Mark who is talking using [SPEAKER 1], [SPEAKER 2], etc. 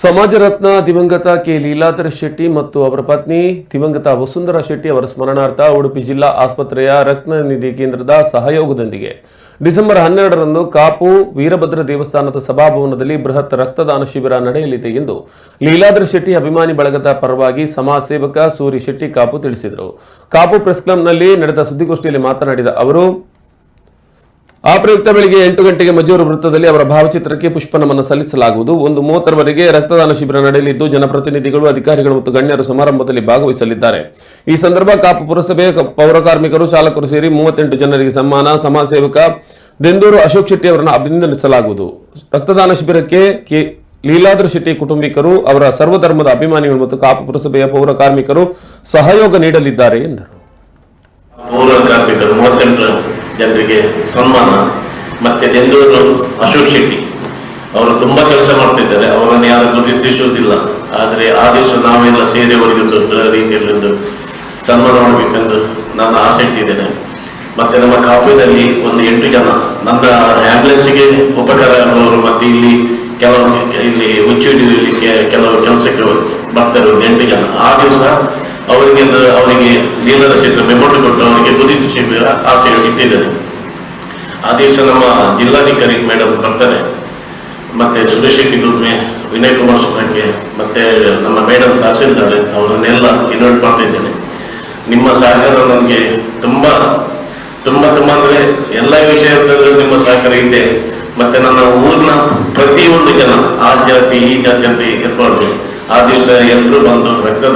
[SPEAKER 1] ಸಮಾಜ ರತ್ನ ದಿವಂಗತ ಕೆ. ಲೀಲಾಧರ ಶೆಟ್ಟಿ ಮತ್ತು ಅವರ ಪತ್ನಿ ದಿವಂಗತ ವಸುಂಧರಾ ಶೆಟ್ಟಿ ಅವರ ಸ್ಮರಣಾರ್ಥ ಉಡುಪಿ ಜಿಲ್ಲಾ ಆಸ್ಪತ್ರೆಯ ರತ್ನ ನಿಧಿ ಕೇಂದ್ರದ ಸಹಯೋಗದೊಂದಿಗೆ. ಡಿಸೆಂಬರ್ ಹನ್ನೆರಡರಂದು ಕಾಪು ವೀರಭದ್ರ ದೇವಸ್ಥಾನದ ಸಭಾಭವನದಲ್ಲಿ ಬೃಹತ್ ರಕ್ತದಾನ ಶಿಬಿರ ನಡೆಯಲಿದೆ ಎಂದು ಲೀಲಾಧರ ಶೆಟ್ಟಿ ಅಭಿಮಾನಿ ಬಳಗದ ಪರವಾಗಿ ಸಮಾಜ ಸೇವಕ ಸೂರಿ ಶೆಟ್ಟಿ ಕಾಪು ತಿಳಿಸಿದರು. ಕಾಪು ಪ್ರೆಸ್ ಕ್ಲಬ್ನಲ್ಲಿ ನಡೆದ ಸುದ್ದಿಗೋಷ್ಠಿಯಲ್ಲಿ ಮಾತನಾಡಿದ ಅವರು ಆ ಪ್ರಯುಕ್ತ ಬೆಳಿಗ್ಗೆ ಎಂಟು ಗಂಟೆಗೆ ಮಜೂರು ವೃತ್ತದಲ್ಲಿ ಅವರ ಭಾವಚಿತ್ರಕ್ಕೆ ಪುಷ್ಪ ನಮನ ಸಲ್ಲಿಸಲಾಗುವುದು. ಒಂದು ಮೂವತ್ತರವರೆಗೆ ರಕ್ತದಾನ ಶಿಬಿರ ನಡೆಯಲಿದ್ದು, ಜನಪ್ರತಿನಿಧಿಗಳು, ಅಧಿಕಾರಿಗಳು ಮತ್ತು ಗಣ್ಯರು ಸಮಾರಂಭದಲ್ಲಿ ಭಾಗವಹಿಸಲಿದ್ದಾರೆ. ಈ ಸಂದರ್ಭ ಕಾಪು ಪುರಸಭೆ ಪೌರಕಾರ್ಮಿಕರು ಪೌರ ಕಾರ್ಮಿಕರು, ಚಾಲಕರು ಸೇರಿ ಮೂವತ್ತೆಂಟು ಜನರಿಗೆ ಸಮ್ಮಾನ, ಸಮಾಜ ಸೇವಕ ದೆಂದೂರು ಅಶೋಕ್ ಶೆಟ್ಟಿ ಅವರನ್ನು ಅಭಿನಂದಿಸಲಾಗುವುದು. ರಕ್ತದಾನ ಶಿಬಿರಕ್ಕೆ ಕೆ ಲೀಲಾದ್ರ ಶೆಟ್ಟಿ ಕುಟುಂಬಿಕರು, ಅವರ ಸರ್ವಧರ್ಮದ ಅಭಿಮಾನಿಗಳು ಮತ್ತು ಕಾಪು ಪುರಸಭೆಯ ಪೌರ ಕಾರ್ಮಿಕರು ಸಹಯೋಗ ನೀಡಲಿದ್ದಾರೆ ಎಂದರು.
[SPEAKER 2] ಜನರಿಗೆ ಸನ್ಮಾನ. ಮತ್ತೆ ನೆಂದೂರು ಅಶೋಕ್ ಶೆಟ್ಟಿ, ಅವರು ತುಂಬಾ ಕೆಲಸ ಮಾಡ್ತಿದ್ದಾರೆ. ಅವರನ್ನು ಯಾರು ಗುರುತಿಸುವುದಿಲ್ಲ ಆದರೆ ಆ ದಿವಸ ನಾವೆಲ್ಲ ಸೇರಿ ಅವರಿಗೊಂದು ರೀತಿಯಲ್ಲಿ ಒಂದು ಸನ್ಮಾನ ಮಾಡಬೇಕೆಂದು ನಾನು ಆಸೆ ಇಟ್ಟಿದ್ದೇನೆ. ಮತ್ತೆ ನಮ್ಮ ಕಾಪುವಿನಲ್ಲಿ ಒಂದು ಎಂಟು ಜನ, ನನ್ನ ಆಂಬ್ಯುಲೆನ್ಸ್ಗೆ ಉಪಕಾರ ಆಗುವವರು ಮತ್ತೆ ಇಲ್ಲಿ ಕೆಲವು, ಇಲ್ಲಿ ಹುಚ್ಚುಡಿಯಲ್ಲಿ ಕೆಲವು ಕೆಲಸಕ್ಕೆ ಬರ್ತಾರೆ ಒಂದು ಎಂಟು ಜನ. ಆ ದಿವಸ ಅವರಿಗೆ ಅವರಿಗೆ ನೀಲದ ಕ್ಷೇತ್ರ ಬೆಂಬಲ ಕೊಟ್ಟು ಅವರಿಗೆ ಗುರುತಿಸಿ ಆಸೆ ಇಟ್ಟಿದ್ದಾರೆ. ಆ ದಿವಸ ನಮ್ಮ ಜಿಲ್ಲಾಧಿಕಾರಿ ಮೇಡಮ್ ಬರ್ತಾರೆ. ಮತ್ತೆ ಸುರೇಶ್ ಶೆಟ್ಟಿ ದುರ್ಮೆ ವಿನಯ್ ಕುಮಾರ್ ಸುರಕ್ಕೆ ಮತ್ತೆ ನಮ್ಮ ಮೇಡಮ್ ತಹಸೀಲ್ದಾರ್ ಅವರನ್ನೆಲ್ಲ ಇನ್ವೈಟ್ ಮಾಡ್ತಾ ಇದ್ದೇನೆ ನಿಮ್ಮ ಸಹಕಾರ ನನಗೆ ತುಂಬಾ ತುಂಬಾ ತುಂಬಾ ಅಂದ್ರೆ ಎಲ್ಲ ವಿಷಯದಲ್ಲೂ ನಿಮ್ಮ ಸಹಕಾರ ಇದೆ. ಮತ್ತೆ ನನ್ನ ಊರಿನ ಪ್ರತಿಯೊಂದು ಜನ, ಆ ಜಾತಿ, ಈ ಜಾತಿ ಅಂತ ಇರ್ಬಾರ್ದು ಆ ದಿವಸ ಎಲ್ಲರೂ ಬಂದು ರಕ್ತದ